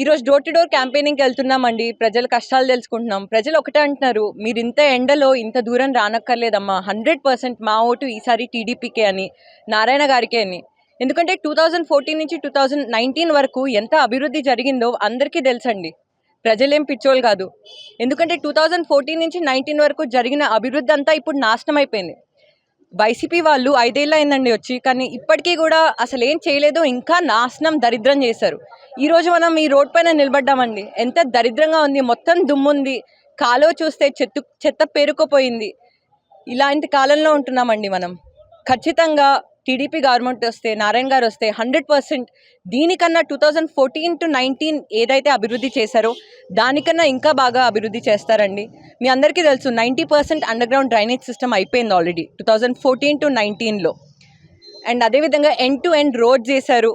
ఈరోజు door to door క్యాంపెయినింగ్కి వెళ్తున్నామండి. ప్రజల కష్టాలు తెలుసుకుంటున్నాం. ప్రజలు ఒకటే అంటున్నారు మీరు ఇంత ఎండలో ఇంత దూరం రానక్కర్లేదమ్మా. హండ్రెడ్ పర్సెంట్ మా ఓటు ఈసారి టీడీపీకే అని నారాయణ గారికే అని. ఎందుకంటే టూ థౌజండ్ ఫోర్టీన్ నుంచి టూ థౌజండ్ నైన్టీన్ వరకు ఎంత అభివృద్ధి జరిగిందో అందరికీ తెలుసండి. ప్రజలేం పిచ్చోళ్ళు కాదు. ఎందుకంటే టూ థౌజండ్ ఫోర్టీన్ నుంచి నైన్టీన్ వరకు జరిగిన అభివృద్ధి అంతా ఇప్పుడు నాశనం అయిపోయింది. వైసీపీ వాళ్ళు ఐదేళ్ళు అయిందండి వచ్చి కానీ ఇప్పటికీ కూడా అసలు ఏం చేయలేదు ఇంకా నాశనం దరిద్రం చేశారు. ఈరోజు మనం ఈ రోడ్ పైన నిలబడ్డామండి. ఎంత దరిద్రంగా ఉంది. మొత్తం దుమ్ముంది. కాలువ చూస్తే చెత్త చెత్త పేరుకుపోయింది. ఇలాంటి కాలంలో ఉంటున్నామండి మనం. ఖచ్చితంగా టీడీపీ గవర్నమెంట్ వస్తే నారాయణ గారు వస్తే హండ్రెడ్ పర్సెంట్ దీనికన్నా two thousand fourteen to nineteen ఏదైతే అభివృద్ధి చేశారో దానికన్నా ఇంకా బాగా అభివృద్ధి చేస్తారండి. మీ అందరికీ తెలుసు ninety percent underground drainage system అయిపోయింది already two thousand fourteen to నైన్టీన్లో. అండ్ అదేవిధంగా ఎండ్ టు ఎండ్ రోడ్ చేశారు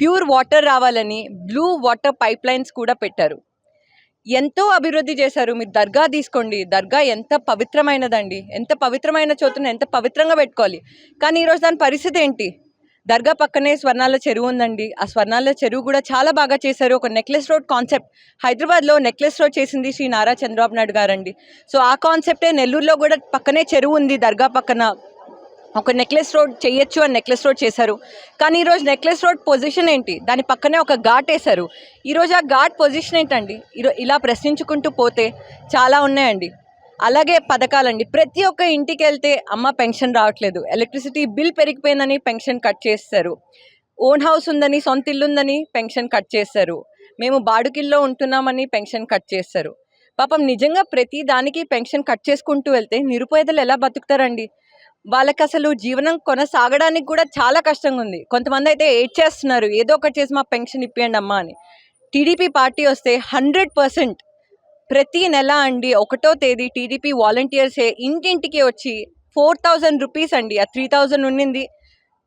ప్యూర్ వాటర్ రావాలని బ్లూ వాటర్ పైప్ లైన్స్ కూడా పెట్టారు. ఎంతో అభివృద్ధి చేశారు. మీరు దర్గా తీసుకోండి. దర్గా ఎంత పవిత్రమైనదండి. ఎంత పవిత్రమైన చోటును ఎంత పవిత్రంగా పెట్టుకోవాలి. కానీ ఈరోజు దాని పరిస్థితి ఏంటి? దర్గా పక్కనే స్వర్ణాల చెరువు ఉందండి. ఆ స్వర్ణాల చెరువు కూడా చాలా బాగా చేశారు. ఒక నెక్లెస్ రోడ్ కాన్సెప్ట్. హైదరాబాద్లో నెక్లెస్ రోడ్ చేసింది శ్రీ నారా చంద్రబాబు నాయుడు గారండి. సో ఆ కాన్సెప్టే నెల్లూరులో కూడా పక్కనే చెరువు ఉంది దర్గా పక్కన. ఒక నెక్లెస్ రోడ్ చేయొచ్చు అని నెక్లెస్ రోడ్ చేశారు. కానీ ఈరోజు నెక్లెస్ రోడ్ పొజిషన్ ఏంటి? దాని పక్కనే ఒక ఘాట్ వేశారు. ఈరోజు ఆ ఘాట్ పొజిషన్ ఏంటండి? ఈరో ఇలా ప్రశ్నించుకుంటూ పోతే చాలా ఉన్నాయండి. అలాగే పథకాలండి. ప్రతి ఒక్క ఇంటికి వెళ్తే అమ్మ పెన్షన్ రావట్లేదు. ఎలక్ట్రిసిటీ బిల్ పెరిగిపోయిందని పెన్షన్ కట్ చేస్తారు. ఓన్ హౌస్ ఉందని సొంత ఇల్లు ఉందని పెన్షన్ కట్ చేస్తారు. మేము బాడుకిల్లో ఉంటున్నామని పెన్షన్ కట్ చేస్తారు. పాపం నిజంగా ప్రతి దానికి పెన్షన్ కట్ చేసుకుంటూ వెళ్తే నిరుపేదలు ఎలా బతుకుతారండి? వాళ్ళకి అసలు జీవనం కొనసాగడానికి కూడా చాలా కష్టంగా ఉంది కొంతమంది అయితే ఏడ్ చేస్తున్నారు ఏదో ఒకటి చేసి మా పెన్షన్ ఇప్పియండి అమ్మా అని. టీడీపీ పార్టీ వస్తే హండ్రెడ్ పర్సెంట్ ప్రతి నెల అండి ఒకటో తేదీ టీడీపీ వాలంటీర్సే ఇంటింటికి వచ్చి ఫోర్ థౌజండ్ రూపీస్ అండి. ఆ త్రీ థౌజండ్ ఉండింది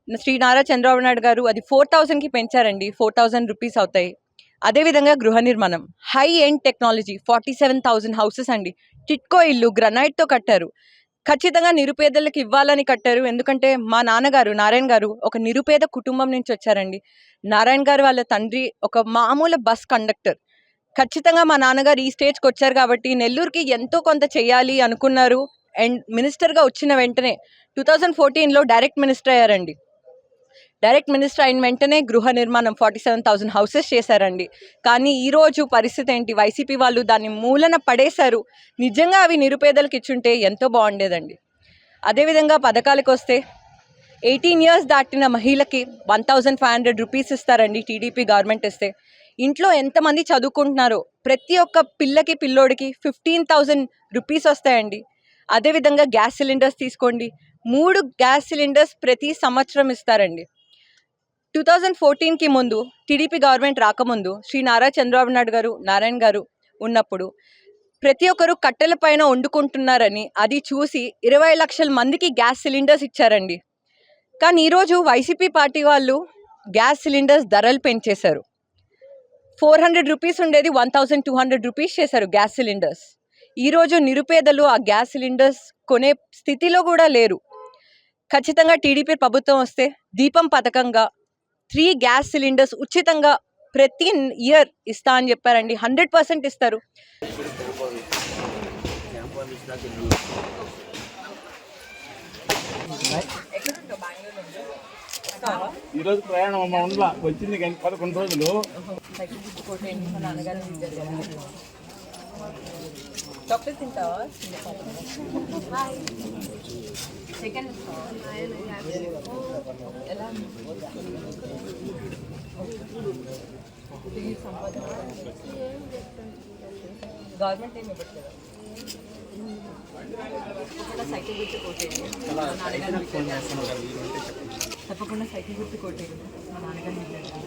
శ్రీ నారా చంద్రబాబు నాయుడు గారు అది ఫోర్ థౌజండ్కి పెంచారండి. ఫోర్ థౌజండ్ రూపీస్ అవుతాయి. అదేవిధంగా గృహ నిర్మాణం. High end technology forty seven thousand houses అండి. టిట్కో ఇల్లు గ్రనైట్తో కట్టారు. ఖచ్చితంగా నిరుపేదలకు ఇవ్వాలని కట్టారు. ఎందుకంటే మా నాన్నగారు నారాయణ గారు ఒక నిరుపేద కుటుంబం నుంచి వచ్చారండి. నారాయణ గారు వాళ్ళ తండ్రి ఒక మామూలు బస్ కండక్టర్. ఖచ్చితంగా మా నాన్నగారు ఈ స్టేజ్కి వచ్చారు కాబట్టి నెల్లూరుకి ఎంతో కొంత చేయాలి అనుకున్నారు. అండ్ మినిస్టర్గా వచ్చిన వెంటనే టూ థౌజండ్ ఫోర్టీన్లో డైరెక్ట్ మినిస్టర్ అయ్యారండి. డైరెక్ట్ మినిస్టర్ అయిన వెంటనే గృహ నిర్మాణం ఫార్టీ సెవెన్ థౌసండ్ హౌసెస్ చేశారండి. కానీ ఈరోజు పరిస్థితి ఏంటి? వైసీపీ వాళ్ళు దాన్ని మూలన పడేశారు. నిజంగా అవి నిరుపేదలకు ఇచ్చుంటే ఎంతో బాగుండేదండి. అదేవిధంగా పథకాలకు వస్తే ఎయిటీన్ ఇయర్స్ దాటిన మహిళకి one thousand five hundred rupees ఇస్తారండి టీడీపీ గవర్నమెంట్ ఇస్తే. ఇంట్లో ఎంతమంది చదువుకుంటున్నారో ప్రతి ఒక్క పిల్లకి పిల్లోడికి ఫిఫ్టీన్ థౌజండ్ రూపీస్ వస్తాయండి. అదేవిధంగా గ్యాస్ సిలిండర్స్ తీసుకోండి. మూడు గ్యాస్ సిలిండర్స్ ప్రతి సంవత్సరం ఇస్తారండి. టూ థౌజండ్ ఫోర్టీన్కి ముందు టీడీపీ గవర్నమెంట్ రాకముందు శ్రీ నారా చంద్రబాబు నాయుడు గారు నారాయణ గారు ఉన్నప్పుడు ప్రతి ఒక్కరు కట్టెల పైన వండుకుంటున్నారని అది చూసి ఇరవై లక్షల మందికి గ్యాస్ సిలిండర్స్ ఇచ్చారండి. కానీ ఈరోజు వైసీపీ పార్టీ వాళ్ళు గ్యాస్ సిలిండర్స్ ధరలు పెంచేశారు. ఫోర్ హండ్రెడ్ రూపీస్ ఉండేది one thousand two hundred rupees చేశారు గ్యాస్ సిలిండర్స్. ఈరోజు నిరుపేదలు ఆ గ్యాస్ సిలిండర్స్ కొనే స్థితిలో కూడా లేరు. ఖచ్చితంగా టీడీపీ ప్రభుత్వం వస్తే దీపం పథకంగా త్రీ గ్యాస్ సిలిండర్స్ ఉచితంగా ప్రతి ఇయర్ ఇస్తా అని చెప్పారండి. హండ్రెడ్ పర్సెంట్ ఇస్తారు. ఈ రోజు ప్రయాణం అమ్మ ఉండలా వచ్చింది కానీ పదకొండు రోజులు. చాక్లెట్ తింటావా సెకండ్ ఎలా గవర్నమెంట్ ఏమి ఇవ్వట్లేదు. తప్పకుండా సైకిల్ గుర్తు కొట్టేయండి మా నాన్నగారిని తప్పకుండా సైకిల్ గుర్తు కొట్టేయండి మా నాన్నగారిని విద్యార్థి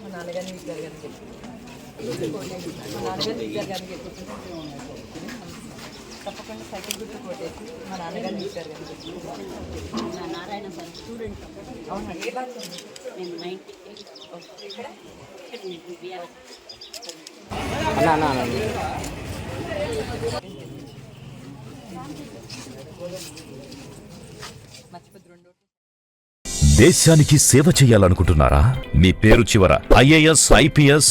మా నాన్నగారిని చెప్పి కొట్టేయండి మా నాన్నగారిని విద్యార్థి చెప్పి తప్పకుండా సైకిల్ గుర్తు కొట్టేసి మా నాన్నగారు చూశారు కదా నా నారాయణ సార్ స్టూడెంట్ అవునా ఏ బ్యాచ్ నేను నైన్టీ ఎయిట్ ఇక్కడ దేశానికి సేవ చేయాలనుకుంటున్నారా? మీ పేరు చివర ఐఏఎస్ ఐపీఎస్